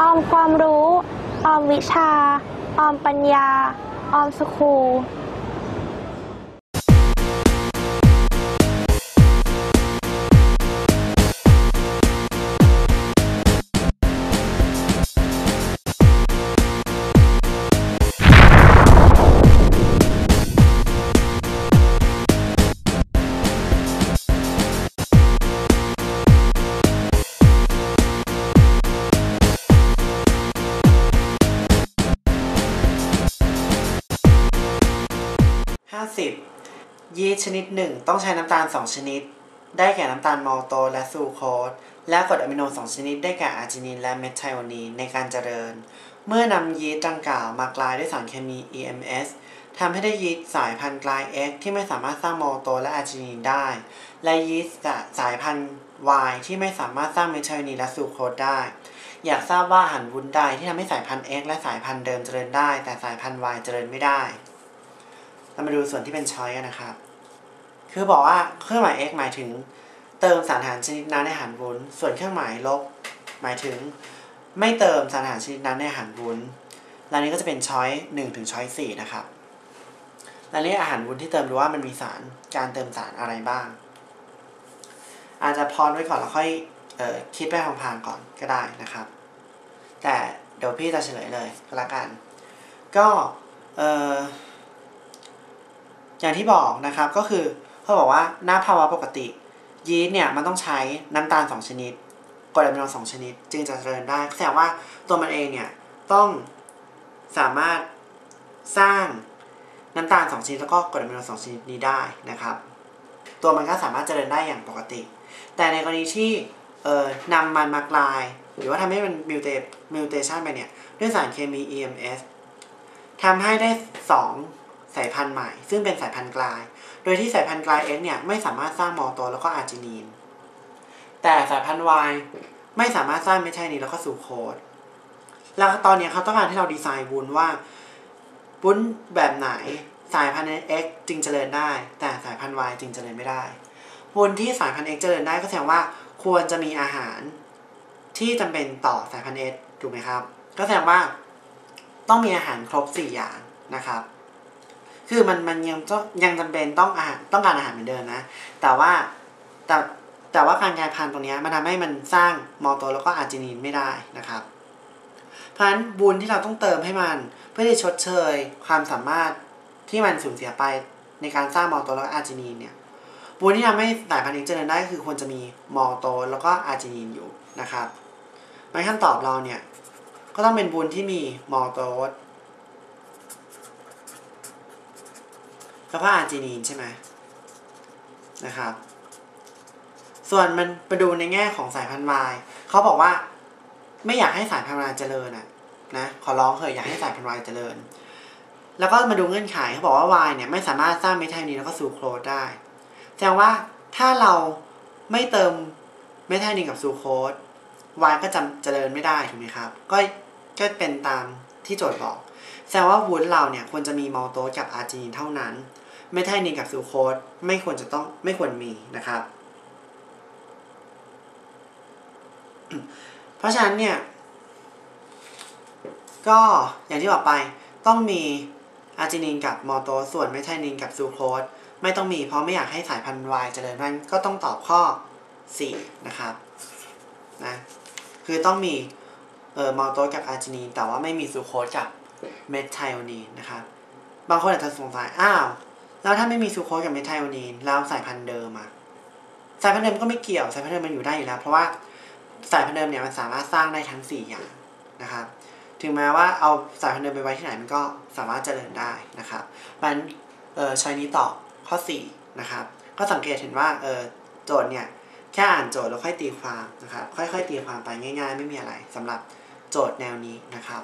ออมความรู้ ออมวิชา ออมปัญญา ออมสคู 50ยีสต์ชนิดหนึ่งต้องใช้น้ำตาล 2 ชนิด ได้แก่น้ำตาลมอลโตและซูโคสและกรดอะมิโน 2 ชนิดได้แก่อาร์จินินและเมทไทโอนีนในการเจริญ เมื่อนำยีสต์ดังกล่าวมากลายด้วยสารเคมี EMS ทำให้ได้ยีสต์สายพันธุ์กลาย X ที่ไม่สามารถสร้างมอลโตและอาร์จินินได้ และยีสต์สายพันธุ์ Y ที่ไม่สามารถสร้างเมทไทโอนีนและซูโคสได้ อยากทราบว่าอาหันวุ้นใดที่ทำให้สายพันธุ์ X และสายพันธุ์เดิมเจริญได้ แต่สายพันธุ์ Y เจริญไม่ได้ เรามาดูส่วนที่เป็นช้อยกันนะครับ คือบอกว่าเครื่องหมาย x หมายถึง เติมสารอาหารชนิดนั้นในอาหารวุ้น ส่วนเครื่องหมายลบ หมายถึง ไม่เติมสารอาหารชนิดนั้นในอาหารวุ้นและนี้ก็จะเป็นช้อยหนึ่งถึงช้อยสี่นะครับและนี้อาหารวุ้นที่เติมดูว่ามันมีสารการเติมสารอะไรบ้าง อาจจะพอไว้ก่อนแล้วค่อยออคิดไปพลางๆก่อนก็ได้นะครับ แต่เดี๋ยวพี่จะเฉลยเลยก็แล้วกัน ก็เออ อย่างที่บอกนะครับก็คือเขาบอกว่าหน้าภาวะปกติยีสต์เนี่ยมันต้องใช้น้ำตาล 2 ชนิดกรดอะมิโน2ชนิด จึงจะเจริญได้แสดงว่าตัวมันเองเนี่ยต้องสามารถสร้างน้ำตาล2ชนิดแล้วก็กรดอะมิโน2ชนิดนี้ได้นะครับ ตัวมันก็สามารถเจริญได้อย่างปกติ แต่ในกรณีที่เอ่อนำมันมากลาย หรือว่าทำให้มันมิวเตมิวเทชันไปเนี่ยด้วยสารเคมี EMS ทำให้ได้ 2 สายพันธุ์ใหม่ ซึ่งเป็นสายพันธุ์กลาย โดยที่สายพันธุ์กลาย X เนี่ยไม่สามารถสร้างมอโตแล้วก็อาร์จินีน แต่สายพันธุ์ Y ไม่สามารถสร้างเมทไทนีนแล้วก็ซูโคสแล้วตอนนี้เขาต้องการให้เราดีไซน์วุ้นว่าวุ้นแบบไหนสายพันธุ์ X จึงเจริญได้ แต่สายพันธุ์ Y จึงเจริญไม่ได้วุ้นที่สายพันธุ์ X เจริญได้ก็แสดงว่าควรจะมีอาหารที่จำเป็นต่อสายพันธุ์ X ถูกไหมครับ ก็แสดงว่าต้องมีอาหารครบ 4 อย่างนะครับ คือมันมันยังยังจำเป็นต้องอาหารต้องการอาหารเหมือนเดิมนะ แต่ว่าแต่แต่ว่าการกลายพันธุ์ตรงนี้มันทำให้มันสร้างมอโตแล้วก็อาร์จินีนไม่ได้นะครับ เพราะฉะนั้นบุญที่เราต้องเติมให้มันเพื่อที่ชดเชยความสามารถที่มันสูญเสียไปในการสร้างมอโตแล้วก็อาร์จินีนเนี่ยบุญที่ทำให้สายพันธุ์นี้เจริญได้คือควรจะมีมอโตแล้วก็อาร์จินีนอยู่นะครับในขั้นตอบเราเนี่ยก็ต้องเป็นบุญที่มีมอโต สแล้วก็อาร์จินีนใช่ไหมนะครับ ส่วนมันไปดูในแง่ของสายพันธุ์วายเขาบอกว่าไม่อยากให้สายพันธุ์วายเจริญอะนะขอร้องเถอะอยากให้สายพันธุ์วายเจริญ แล้วก็มาดูเงื่อนไขเขาบอกว่าวายเนี่ยไม่สามารถสร้างเมทไทนีนแล้วก็ซูโครสได้แสดงว่าถ้าเราไม่เติมเมทไทนีนกับซูโครสวายก็จะเจริญไม่ได้ถูกไหมครับ ก็ก็เป็นตามที่โจทย์บอก แสดงว่าวุ้นเราเนี่ยควรจะมีมอลโตสกับอาร์จินีนเท่านั้น เมทไทนีนกับซูโคสไม่ควรจะต้องไม่ควรมีนะครับ เพราะฉะนั้นเนี่ย ก็อย่างที่บอกไปต้องมีอาร์จินีนกับมอโตสส่วนเมทไทนีนกับซูโคสไม่ต้องมีเพราะไม่อยากให้สายพันธุ์วายเจริญนั้นก็ต้องตอบข้อ 4 นะครับนะคือต้องมีเอ่อมอลโตกับอาร์จินีนแต่ว่าไม่มีซูโคสกับเมทไทโอนีนนะครับ บางคนอาจจะสงสัย อ้าว แล้วถ้าไม่มีซูโคสกับเมทไทโอนีนแล้วสายพันธุ์เดิมอะสายพันธุ์เดิมก็ไม่เกี่ยวสายพันธุ์เดิมมันอยู่ได้อยู่แล้ว เพราะว่าสายพันธุ์เดิมเนี่ยมันสามารถสร้างได้ทั้ง 4 อย่างนะครับ ถึงแม้ว่าเอาสายพันธุ์เดิมไปไว้ที่ไหนมันก็สามารถเจริญได้นะครับมันเออใช้นี้ตอบข้อ4นะครับก็สังเกตเห็นว่าเออโจทย์เนี่ยแค่อ่านโจทย์แล้วค่อยตีความนะครับค่อย ๆ ตีความไปง่าย ๆ ไม่มีอะไรสำหรับโจทย์แนวนี้นะครับ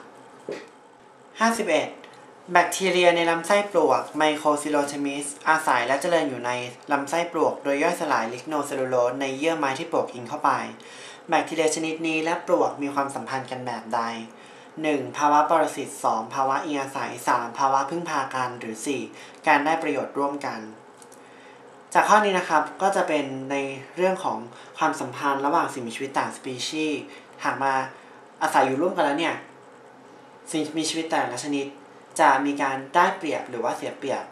51 แบคทีเรียในลำไส้ปลวกไมโครซิโลเทมิสอาศัยและเจริญอยู่ในลำไส้ปลวก โดยย่อยสลายลิกโนเซลลูโลสในเยื่อไม้ที่ปลวกกินเข้าไป แบคทีเรียชนิดนี้และปลวกมีความสัมพันธ์กันแบบใด 1. ภาวะปรสิต 2. ภาวะอิงอาศัย 3. ภาวะพึ่งพากันหรือ 4. การได้ประโยชน์ร่วมกัน จากข้อนี้นะครับก็จะเป็นในเรื่องของความสัมพันธ์ระหว่างสิ่งมีชีวิตต่างสปีชีส์หากมาอาศัยอยู่ร่วมกันแล้วเนี่ยสิ่งมีชีวิตแต่ละชนิด จะมีการได้เปรียบหรือว่าเสียเปรียบ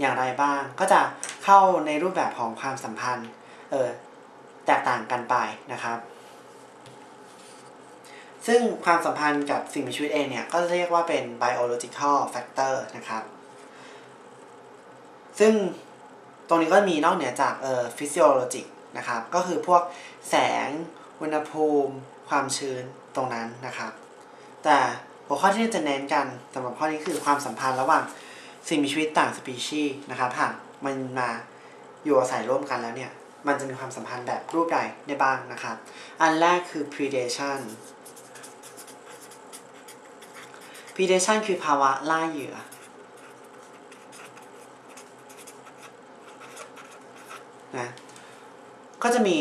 อย่างไรบ้าง ก็จะเข้าในรูปแบบของความสัมพันธ์เออแตกต่างกันไปนะครับ ซึ่งความสัมพันธ์กับสิ่งมีชีวิตเองเนี่ย ก็จะเรียกว่าเป็น biological factor นะครับ ซึ่งตรงนี้ก็มีนอกเหนือจากเอ่อ physiologic นะครับ ก็คือพวกแสง อุณหภูมิ ความชื้นตรงนั้นนะครับ แต่ หัวข้อที่จะเน้นกันสำหรับข้อนี้คือความสัมพันธ์ระหว่างสิ่งมีชีวิตต่างสปีชีส์นะครับหากมันมาอยู่อาศัยร่วมกันแล้วเนี่ย มันจะมีความสัมพันธ์แบบรูปใดได้บ้างนะครับ อันแรกคือ predation predation คือภาวะล่าเหยื่อ นะ ก็จะมี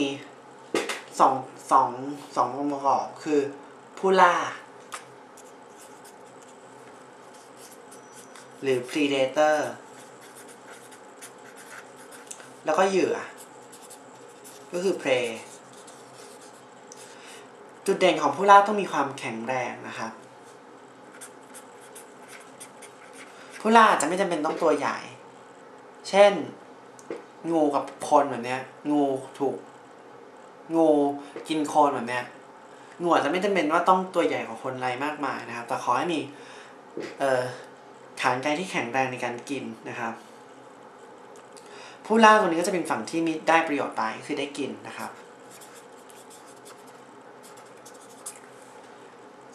สองสองสององค์ประกอบคือผู้ล่า หรือ predator แล้วก็เหยื่อ ก็คือ prey จุดเด่นของผู้ล่าต้องมีความแข็งแรงนะครับ ผู้ล่าจจะไม่จำเป็นต้องตัวใหญ่ เช่น งูกับคนแบบเนี้ย งูถูก งูกินคนแบบเนี้ยงูอาจจะไม่จำเป็นว่าต้องตัวใหญ่กว่าคนอะไรมากมายนะครับ แต่ขอให้มี เอ่อ ฐานกายที่แข็งแรงในการกินนะครับ ผู้ล่าตัวนี้ก็จะเป็นฝั่งที่มีได้ประโยชน์ไปคือได้กินนะครับ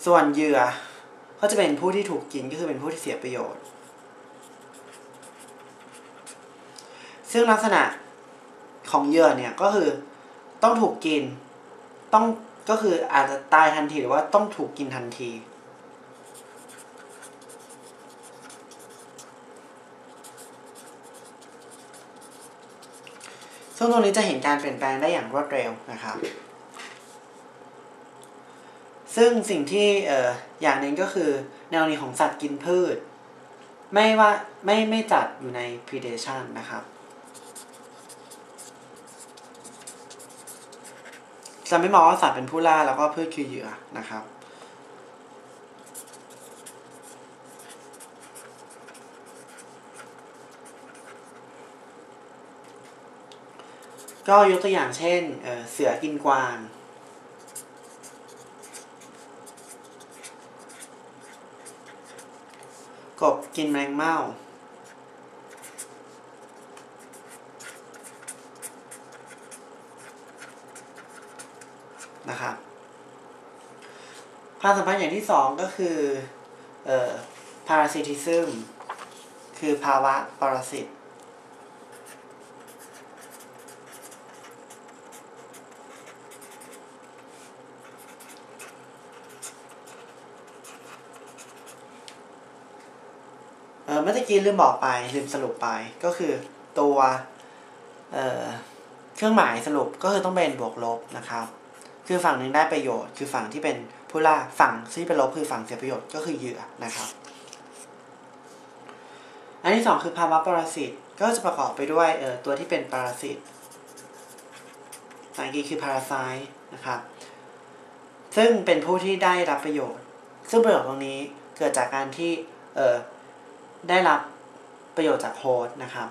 ส่วนเหยื่อก็จะเป็นผู้ที่ถูกกินก็คือเป็นผู้ที่เสียประโยชน์ ซึ่งลักษณะของเหยื่อเนี่ยก็คือต้องถูกกินต้องก็คืออาจจะตายทันทีหรือว่าต้องถูกกินทันที ซึ่งตรงนี้จะเห็นการเปลี่ยนแปลงได้อย่างรวดเร็วนะครับ ซึ่งสิ่งที่เอออย่างหนึ่งก็คือ แนวนี้ของสัตว์กินพืช ไม่ว่าไม่ไม่จัดอยู่ใน predation นะครับจะไม่มองว่าสัตว์เป็นผู้ล่าแล้วก็พืชคือเหยื่อนะครับ ก็ยกตัวอย่างเช่นเเสือกินกวาง กบกินแมงเม่า นะครับความสัมพันธ์อย่างที่สองก็คือ เอ่อ parasitism คือภาวะปรสิต อเมื่อกี้ลืมบอกไปลืมสรุปไปก็คือตัวเเครื่องหมายสรุปก็คือต้องเป็นบวกลบนะครับ คือฝั่งหนึ่งได้ประโยชน์ คือฝั่งที่เป็นผู้ล่าฝั่งที่เป็นลบคือฝั่งเสียประโยชน์ก็คือเหยื่อนะครับ อันที่สองคือภาวะปรสิตก็จะประกอบไปด้วยตัวที่เป็นปรสิตภาษาอังกฤษคือ parasite นะครับ ซึ่งเป็นผู้ที่ได้รับประโยชน์ ซึ่งประโยชน์ตรงนี้เกิดจากการที่ ได้รับประโยชน์จากโฮสต์นะครับ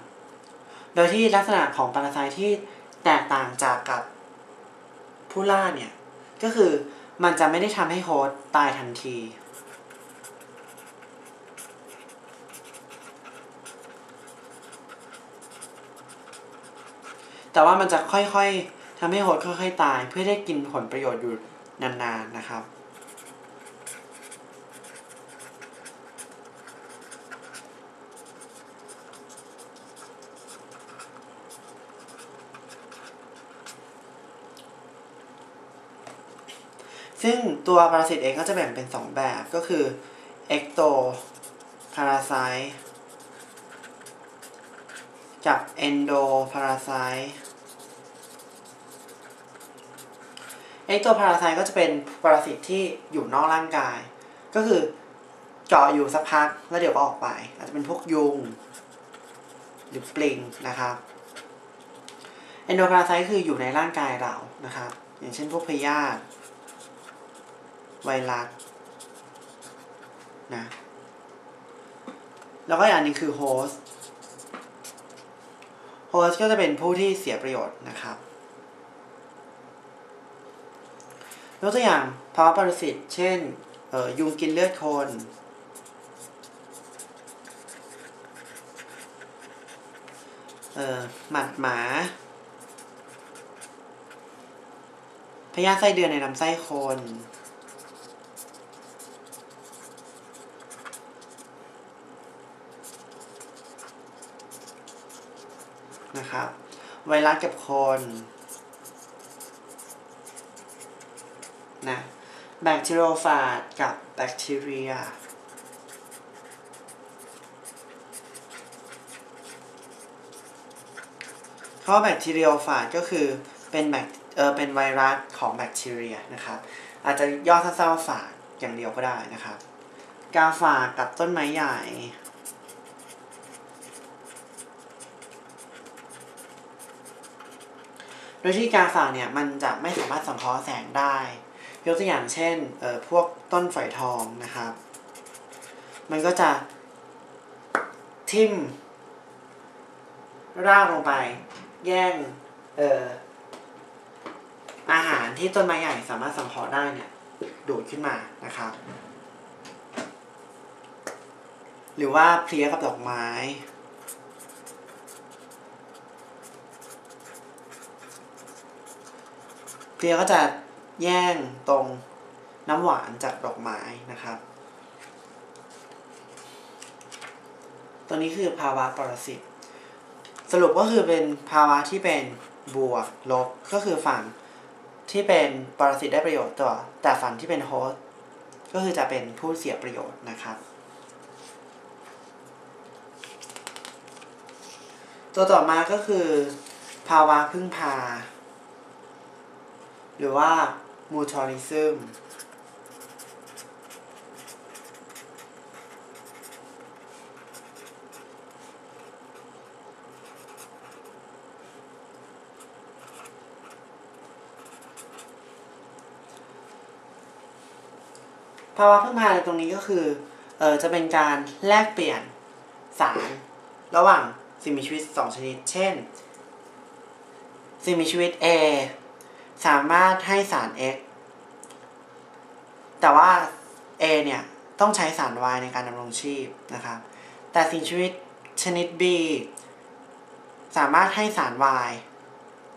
โดยที่ลักษณะของปรสิตที่แตกต่างจากกับผู้ล่าเนี่ย ก็คือมันจะไม่ได้ทำให้โฮสต์ตายทันที แต่ว่ามันจะค่อยๆทำให้โฮสต์ค่อยๆตาย เพื่อได้กินผลประโยชน์อยู่นานๆนะครับ ซึ่งตัวปรสิตเองก็จะแบ่งเป็น 2 แบบก็คือ ecto parasite กับ endo parasite ecto parasite ก็จะเป็นปรสิตที่อยู่นอกร่างกาย ก็คือเจาะอยู่สักพักแล้วเดี๋ยวก็ออกไป อาจจะเป็นพวกยุง หรือปลิงนะครับ endo parasite คืออยู่ในร่างกายเรานะครับ อย่างเช่นพวกพยาธิ ไวรัสนะแล้วก็อีกอันนึงคือโฮสต์โฮสต์ก็จะเป็นผู้ที่เสียประโยชน์นะครับยกตัวอย่างภาวะปรสิตเช่นเอ่อยุงกินเลือดคน หมัดหมา พยาธิไส้เดือนในลำไส้คน นะครับ ไวรัสกับคนนะแบคทีโรฟาจกับแบคทีเรียเพราะแบคทีเรียฟาจก็คือเป็นแบคเออเป็นไวรัสของแบคทีเรียนะครับ อาจจะย่อสั้นๆว่าฝาดอย่างเดียวก็ได้นะครับ กาฝากกับต้นไม้ใหญ่ โดยที่กาฝากเนี่ยมันจะไม่สามารถสังเคราะห์แสงได้ ยกตัวอย่างเช่นเอ่อพวกต้นฝอยทองนะครับ มันก็จะทิ่มรากลงไป แย่งเอ่ออาหารที่ต้นไม้ใหญ่สามารถสังเคราะห์ได้เนี่ยดูดขึ้นมานะครับ หรือว่าเพลี้ยกับดอกไม้ เพลียก็จะแย่งตรงน้ำหวานจากดอกไม้นะครับ ตัวนี้คือภาวะปรสิต สรุปก็คือเป็นภาวะที่เป็นบวกลบ ก็คือฝั่งที่เป็นปรสิตได้ประโยชน์ตัวแต่ฝั่งที่เป็นโฮสต์ก็คือจะเป็นผู้เสียประโยชน์นะครับ ตัวต่อมาก็คือ ภาวะพึ่งพา หรือว่า mutualism ภาวะพึ่งพาในตรงนี้ก็คือเออจะเป็นการแลกเปลี่ยนสาร ระหว่างสิ่งมีชีวิต 2 ชนิด เช่น สิ่งมีชีวิต A สามารถให้สาร X แต่ว่า A เนี่ยต้องใช้สาร Y ในการดำรงชีพนะครับ แต่สิ่งชีวิตชนิด B สามารถให้สาร Y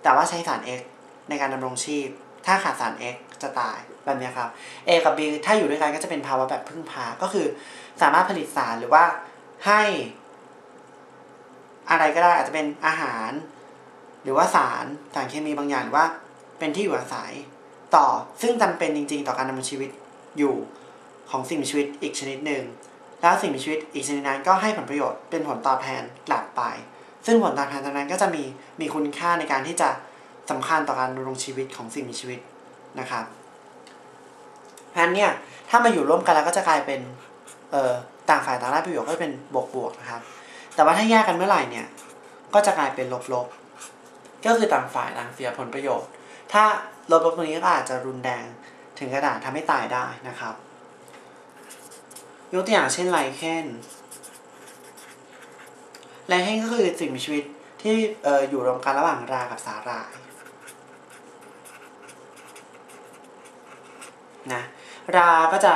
แต่ว่าใช้สาร X ในการดำรงชีพ ถ้าขาดสาร X จะตายแบบนี้ครับ A กับ B ถ้าอยู่ด้วยกันก็จะเป็นภาวะแบบพึ่งพา ก็คือสามารถผลิตสารหรือว่าให้ อะไรก็ได้อาจจะเป็นอาหาร หรือว่าสารสารเคมีบางอย่างหรือว่า เป็นที่อยู่อาศัย ต่อซึ่งจำเป็นจริง ๆ ต่อการดำรงชีวิตอยู่ของสิ่งมีชีวิตอีกชนิดหนึ่ง แล้วสิ่งมีชีวิตอีกชนิดนั้นก็ให้ผลประโยชน์เป็นผลตอบแทนกลับไป ซึ่งผลตอบแทนตรงนั้นก็จะมีมีคุณค่าในการที่จะสำคัญต่อการดำรงชีวิตของสิ่งมีชีวิตนะครับเพราะฉะนั้นเนี่ยถ้ามาอยู่ร่วมกันแล้วก็จะกลายเป็นเอ่อต่างฝ่ายต่างได้ประโยชน์ก็เป็นบวกๆนะครับ แต่ว่าถ้าแยกกันเมื่อไหร่เนี่ยก็จะกลายเป็นลบๆก็คือต่างฝ่ายต่างเสียผลประโยชน์ ถ้าลบตรงนี้ก็อาจจะรุนแรงถึงกระดาษทำให้ตายได้นะครับ ยกตัวอย่างเช่นไลเคนไลเคนก็คือสิ่งมีชีวิตที่อออยู่รวมกันระหว่างรากับสาหร่ายนะราก็จะ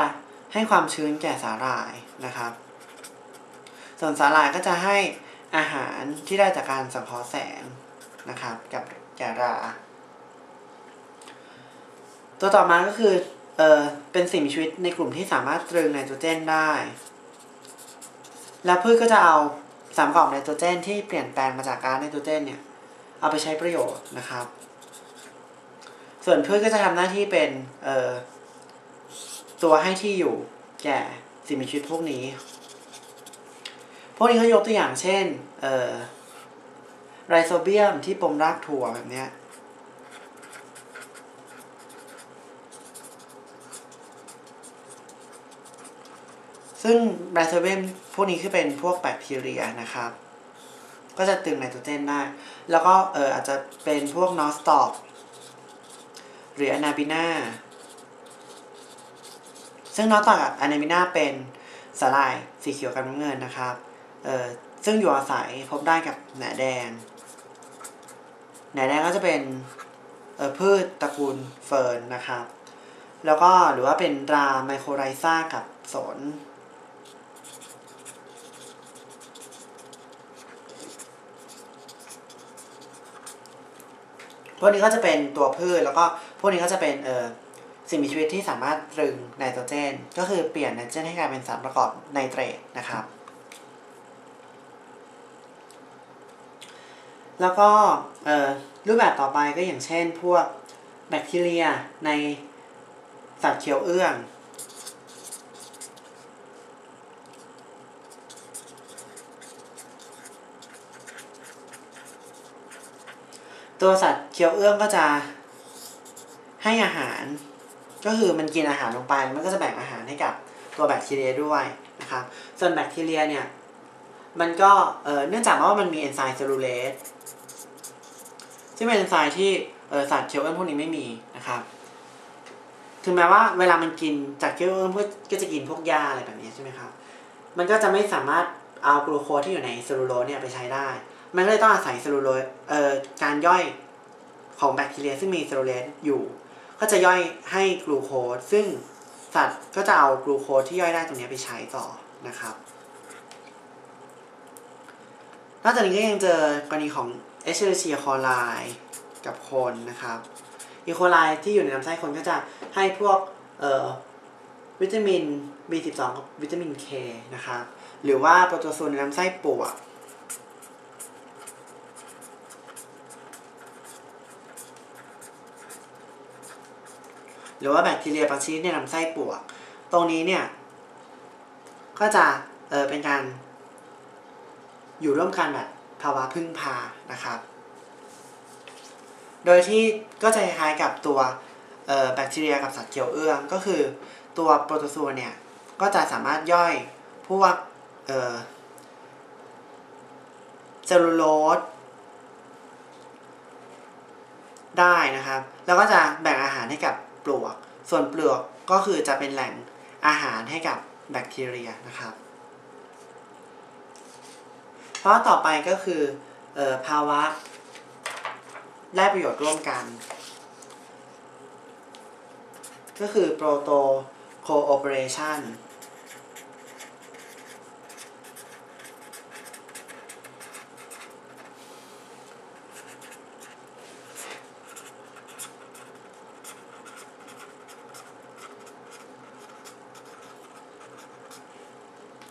ให้ความชื้นแก่สาหร่ายนะครับ ส่วนสาหร่ายก็จะให้อาหารที่ได้จากการสังเคราะห์แสงนะครับ กับแก่รา ตัวต่อมาก็คือเออเป็นสิ่งมีชีวิตในกลุ่มที่สามารถตรึงไนโตรเจนได้ แล้วพืชก็จะเอาสารประกอบไนโตรเจนที่เปลี่ยนแปลงมาจากก๊าซไนโตรเจนเนี่ย เอาไปใช้ประโยชน์นะครับ ส่วนพืชก็จะทำหน้าที่เป็นเอ่อตัวให้ที่อยู่แก่สิ่งมีชีวิตพวกนี้ พวกนี้เขายกตัวอย่างเช่นเอ่อไรโซเบียมที่ปมรากถั่วแบบเนี้ย ซึ่งไรโซเบียพวกนี้คือเป็นพวกแบคทีเรียนะครับ ก็จะตึงไนโตรเจนได้ แล้วก็เอออาจจะเป็นพวกนอสตอกหรืออนาบิน่าซึ่งนอกจากอะเนมิน่าเป็นสาหร่ายสีเขียวกับน้ำเงินนะครับเออซึ่งอยู่อาศัยพบได้กับหนาแดง หนาแดงก็จะเป็นเออพืชตระกูลเฟิร์นนะครับ แล้วก็หรือว่าเป็นราไมโครไรซ่ากับสน พวกนี้ก็จะเป็นตัวพืชแล้วก็พวกนี้ก็จะเป็นเอ่อสิ่งมีชีวิตที่สามารถตรึงไนโตรเจน ก็คือเปลี่ยนไนโตรเจนให้กลายเป็นสารประกอบไนเตรตนะครับ แล้วก็เอ่อรูปแบบต่อไปก็อย่างเช่นพวกแบคทีเรียในสัตว์เขียวเอื้อง ตัวสัตว์เคี้ยวเอื้องก็จะให้อาหาร ก็คือมันกินอาหารลงไป มันก็จะแบ่งอาหารให้กับตัวแบคทีเรียด้วยนะครับ ส่วนแบคทีเรียเนี่ย มันก็เอ่อเนื่องจากว่ามันมีเอนไซม์เซลลูเลสซึ่งเป็นเอนไซม์ที่สัตว์เคี้ยวเอื้องพวกนี้ไม่มีนะครับถึงแม้ว่าเวลามันกินจากเคี้ยวเอื้องก็จะกินพวกหญ้าอะไรแบบนี้ใช่ไหมครับ มันก็จะไม่สามารถเอากลูโคสที่อยู่ในเซลลูโลสเนี่ยไปใช้ได้ มันก็เลยต้องอาศัยเซลลูโลสเอ่อการย่อยของแบคทีเรียซึ่งมีเซลลูโลสอยู่ ก็จะย่อยให้กลูโคสซึ่งสัตว์ก็จะเอากลูโคสที่ย่อยได้ตรงนี้ไปใช้ต่อนะครับ นอกจากนี้ก็ยังเจอกรณีของเอชเชอร์เชียคอไลกับคนนะครับอีโคไลที่อยู่ในลำไส้คนก็จะให้พวกเอ่อวิตามิน B12 กับวิตามิน K นะครับ หรือว่าโปรโตซูนในลำไส้ปวก หรือว่าแบคทีเรียบางชนิดในลำไส้ปวก ตรงนี้เนี่ย ก็จะเออเป็นการอยู่ร่วมกันแบบภาวะพึ่งพานะครับ โดยที่ก็จะคล้ายกับตัวแบคทีเรียกับสัตว์เขียวเอื้องก็คือตัวโปรโตซูเนี่ย ก็จะสามารถย่อยพวกเซลลูโลสได้นะครับ แล้วก็จะแบ่งอาหารให้กับ ปลวก ส่วนเปลือกก็คือจะเป็นแหล่งอาหารให้กับแบคทีเรียนะครับ เพราะต่อไปก็คือออภาวะได้ประโยชน์ร่วมกัน ก็คือโปรโตโคโอเปเรชัน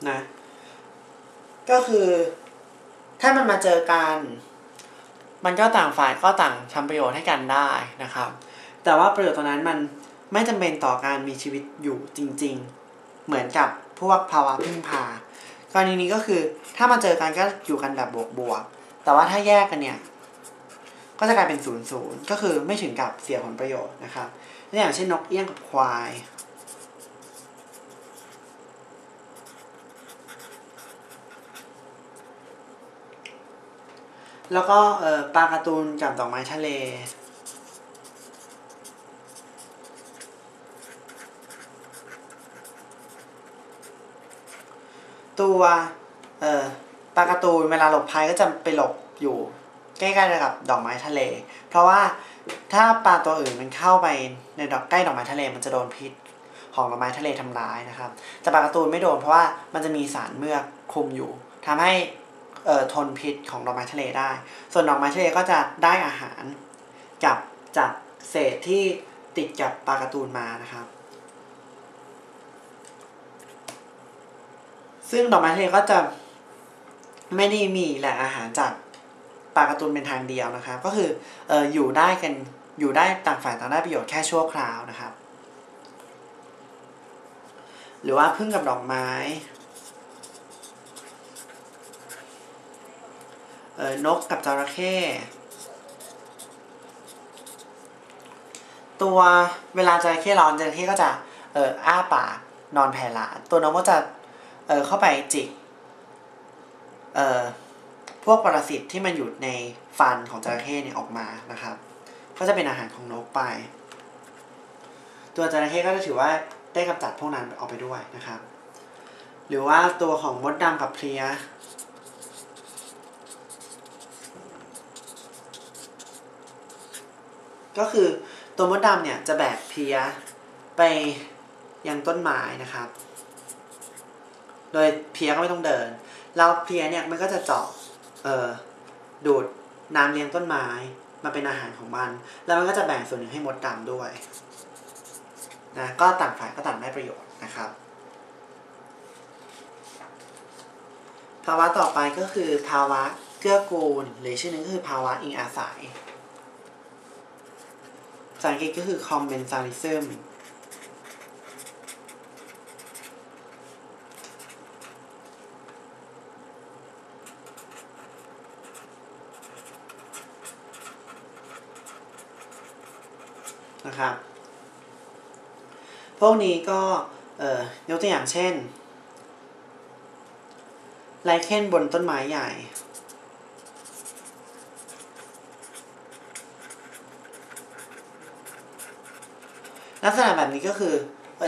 นะ ก็คือ ถ้ามันมาเจอกัน มันก็ต่างฝ่ายก็ต่างทำประโยชน์ให้กันได้นะครับ แต่ว่าประโยชน์ตรงนั้นมันไม่จำเป็นต่อการมีชีวิตอยู่จริง ๆ เหมือนกับพวกภาวะพึ่งพากรณีนี้ก็คือถ้ามาเจอกันก็อยู่กันแบบบวกๆแต่ว่าถ้าแยกกันเนี่ย ก็จะกลายเป็นศูนย์ศูนย์ก็คือไม่ถึงกับเสียผลประโยชน์นะครับอย่างเช่นนกเอี้ยงกับควาย แล้วก็เออปลาการ์ตูนกับดอกไม้ทะเล ตัวเออปลาการ์ตูนเวลาหลบภัยก็จะไปหลบอยู่ใกล้ๆกับดอกไม้ทะเล เพราะว่าถ้าปลาตัวอื่นมันเข้าไปในดอกใกล้ดอกไม้ทะเลมันจะโดนพิษของดอกไม้ทะเลทำร้ายนะครับ แต่ปลาการ์ตูนไม่โดนเพราะว่ามันจะมีสารเมือกคุมอยู่ทำให้ ทนพิษของดอกไม้ทะเลได้ ส่วนดอกไม้ทะเลก็จะได้อาหารกับจากเศษที่ติดกับปลาการ์ตูนมานะครับ ซึ่งดอกไม้ทะเลก็จะไม่ได้มีแหล่งอาหารจากปลาการ์ตูนเป็นทางเดียวนะครับ ก็คือเอออยู่ได้กันอยู่ได้ต่างฝ่ายต่างได้ประโยชน์แค่ชั่วคราวนะครับ หรือว่าพึ่งกับดอกไม้ เออ นกกับจระเข้ตัวเวลาจระเข้ร้อนจระเข้ก็จะเอ่ออ้าปากนอนแผ่หลาตัวนกก็จะเอ่อเข้าไปจิกเอ่อพวกปรสิตที่มันอยู่ในฟันของจระเข้เนี่ยออกมานะครับ ก็จะเป็นอาหารของนกไป ตัวจระเข้ก็จะถือว่าได้กำจัดพวกนั้นออกไปด้วยนะครับ หรือว่าตัวของมดดำกับเพลีย ก็คือตัวมดดำเนี่ยจะแบกเพียไปยังต้นไม้นะครับ โดยเพียก็ไม่ต้องเดิน แล้วเพียเนี่ยมันก็จะเจาะเออดูดน้ำเลี้ยงต้นไม้มาเป็นอาหารของมัน แล้วมันก็จะแบ่งส่วนหนึ่งให้มดดำด้วยนะก็ต่างฝ่ายก็ต่างได้ประโยชน์นะครับภาวะต่อไปก็คือภาวะเกื้อกูล หรือชื่อนึงก็คือภาวะอิงอาศัย ภาษาอังกฤษก็คือ commensalism นะครับ พวกนี้ก็ยกตัวอย่างเช่น ไลเคนบนต้นไม้ใหญ่ ลักษณะแบบนี้ก็คือ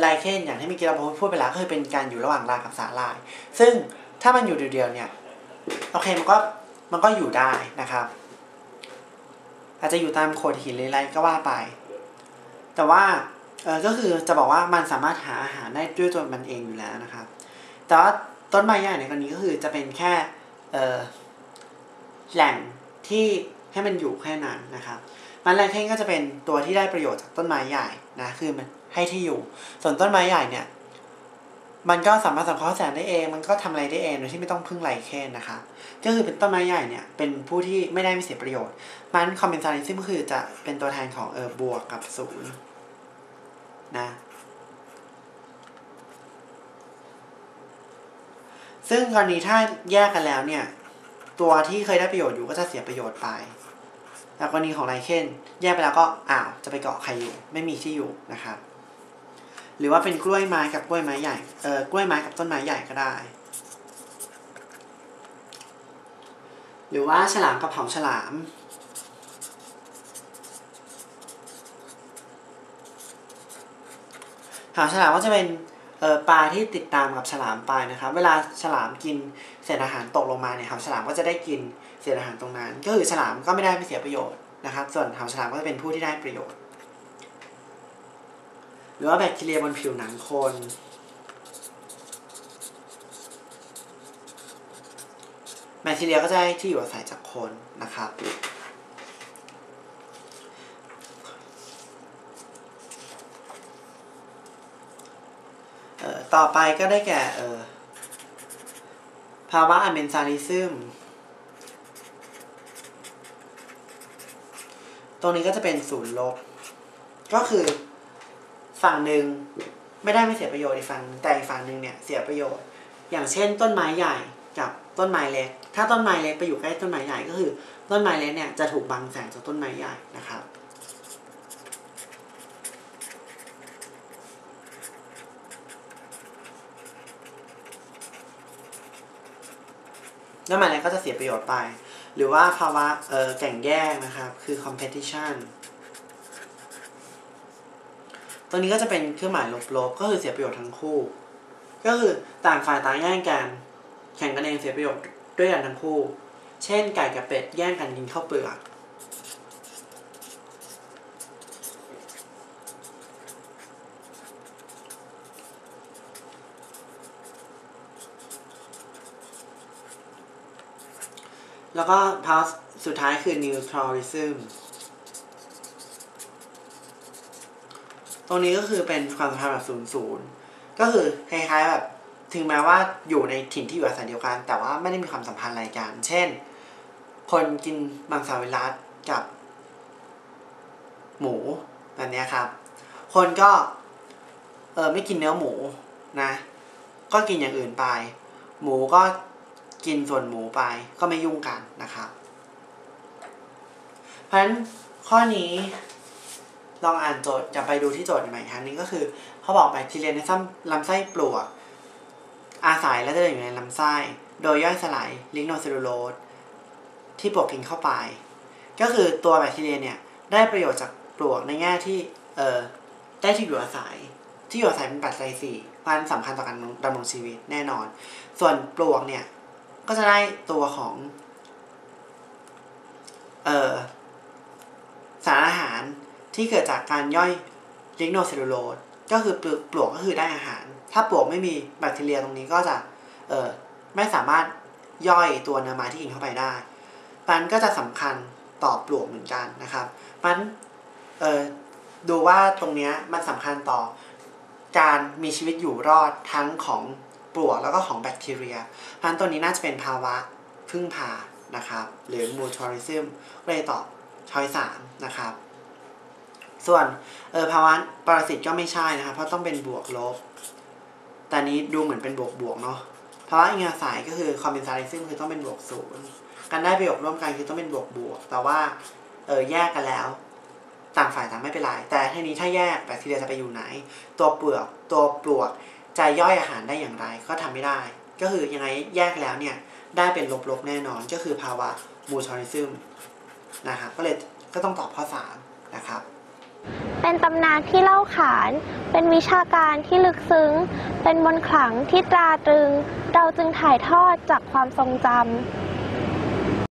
ไลเคนอย่างที่มื่อกี้เราพูดไปแล้วก็คือเป็นการอยู่ระหว่างรางกับสาลาย ซึ่งถ้ามันอยู่เดียวๆเนี่ยโอเคมันก็มันก็อยู่ได้นะครับ อาจจะอยู่ตามโขดหินหรืออะไรก็ว่าไป แต่ว่าเออก็คือจะบอกว่ามันสามารถหาอาหารได้ด้วยตัวมันเองอยู่แล้วนะครับ แต่ว่าต้นไม้ใหญ่ในกรณีก็คือจะเป็นแค่แหล่งที่ให้มันอยู่แค่นั้นนะครับ มันแรงเท่งก็จะเป็นตัวที่ได้ประโยชน์จากต้นไม้ใหญ่นะคือมันให้ที่อยู่ ส่วนต้นไม้ใหญ่เนี่ย มันก็สามารถสังเคราะห์แสงได้เอง มันก็ทำอะไรได้เองโดยที่ไม่ต้องพึ่งไลเคนนะคะก็คือเป็นต้นไม้ใหญ่เนี่ยเป็นผู้ที่ไม่ได้ไม่เสียประโยชน์มันคอมเมนซาริซึมก็คือจะเป็นตัวแทนของเออบวกกับศูนย์นะซึ่งกรณีถ้าแยกกันแล้วเนี่ย ตัวที่เคยได้ประโยชน์อยู่ก็จะเสียประโยชน์ไป แต่กรณีของไลเคนแยกไปแล้วก็อ้าวจะไปเกาะใครอยู่ ไม่มีที่อยู่นะครับ หรือว่าเป็นกล้วยไม้กับกล้วยไม้ใหญ่เออกล้วยไม้กับต้นไม้ใหญ่ก็ได้ หรือว่าฉลามกับเผาฉลามหางฉลามก็จะเป็นออปลาที่ติดตามกับฉลามไปนะครับ เวลาฉลามกินเศษอาหารตกลงมาเนี่ยหางฉลามก็จะได้กิน เศษอาหารตรงนั้น ก็คือฉลามก็ไม่ได้ไม่เสียประโยชน์นะครับ ส่วนหางฉลามก็จะเป็นผู้ที่ได้ประโยชน์ หรือว่าแบคทีเรียบนผิวหนังคนแบคทีเรียก็จะได้ที่อยู่อาศัยจากคนนะครับต่อไปก็ได้แก่ภาวะอเมนซาลิซึม ตรงนี้ก็จะเป็นศูนย์ลบ ก็คือฝั่งหนึ่งไม่ได้ไม่เสียประโยชน์อีกฝั่งแต่อีกฝั่งหนึ่งเนี่ยเสียประโยชน์ อย่างเช่น ต้นไม้ใหญ่กับต้นไม้เล็ก ถ้าต้นไม้เล็กไปอยู่ใกล้ต้นไม้ใหญ่ก็คือ ต้นไม้เล็กเนี่ยจะถูกบังแสงจากต้นไม้ใหญ่นะครับแล้วมันเนี่ยก็จะเสียประโยชน์ไป หรือว่าภาวะแข่งแย่งนะครับ คือ competition ตัวนี้ก็จะเป็นเครื่องหมายลบๆ ก็คือเสียประโยชน์ทั้งคู่ ก็คือต่างฝ่ายต่างแย่งกัน แข่งกันเองเสียประโยชน์ด้วยกันทั้งคู่ เช่นไก่กับเป็ดแย่งกันกินข้าวเปลือก แล้วก็พาวสุดท้ายคือ neutralism ตรงนี้ก็คือเป็นความสัมพันธ์แบบศูนย์ศูนย์ก็คือคล้ายๆแบบถึงแม้ว่าอยู่ในถิ่นที่อยู่อาศัยเดียวกัน แต่ว่าไม่ได้มีความสัมพันธ์อะไรกัน เช่น คนกินมังสวิรัตกับ หมูแบบนี้ครับ คนก็เออไม่กินเนื้อหมูนะ ก็กินอย่างอื่นไป หมูก็ กินส่วนหมูไปก็ไม่ยุ่งกันนะครับเพราะฉะนั้นข้อนี้ลองอ่านโจทย์กลับไปดูที่โจทย์ใหม่อีกครั้งนึงก็คือเขาบอกแบคทีเรียในลำไส้ปลวก อาศัยและจะอยู่ในลำไส้ โดยย่อยสลายลิกโนเซลลูโลสที่ปลวกกินเข้าไป ก็คือตัวแบคทีเรียเนี่ยได้ประโยชน์จากปลวกในแง่ที่เออได้ที่อยู่อาศัย ที่อยู่อาศัยเป็นปัจจัยสี่เพราะฉะนั้นสำคัญต่อการดำรงชีวิตแน่นอน ส่วนปลวกเนี่ย ก็จะได้ตัวของเอ่อสารอาหารที่เกิดจากการย่อยลิกโนเซลลูโลสก็คือปลวกปลวกก็คือได้อาหาร ถ้าปลวกไม่มีแบคทีเรียตรงนี้ก็จะเอ่อไม่สามารถย่อยตัวเนื้อไม้ที่กินเข้าไปได้มันก็จะสำคัญต่อปลวกเหมือนกันนะครับมันเอ่อดูว่าตรงนี้มันสำคัญต่อการมีชีวิตอยู่รอดทั้งของ ปลวกแล้วก็ของแบคทีเรียเพราะฉะนั้นตัวนี้น่าจะเป็นภาวะพึ่งพานะครับ หรือ mutualism ก็เลยตอบช้อยสามนะครับ ส่วนเออภาวะปรสิตก็ไม่ใช่นะครับ เพราะต้องเป็นบวกลบ แต่นี้ดูเหมือนเป็นบวกบวกเนาะภาวะอิงอาศัยก็คือ commensalism คือต้องเป็นบวกศูนย์การได้ประโยคร่วมกันคือต้องเป็นบวกบวก แต่ว่าเออแยกกันแล้ว ต่างฝ่ายต่างไม่เป็นไร แต่ทีนี้ถ้าแยกแบคทีเรียจะไปอยู่ไหน ตัวเปลือกตัวปลวก จะย่อยอาหารได้อย่างไรก็ทำไม่ได้ ก็คือยังไงแยกแล้วเนี่ยได้เป็นลบๆแน่นอนก็คือภาวะมูทอริซึมนะครับก็เลยก็ต้องตอบข้อสานะครับเป็นตำนานที่เล่าขาน เป็นวิชาการที่ลึกซึ้ง เป็นมนขลังที่ตราตรึง เราจึงถ่ายทอดจากความทรงจำ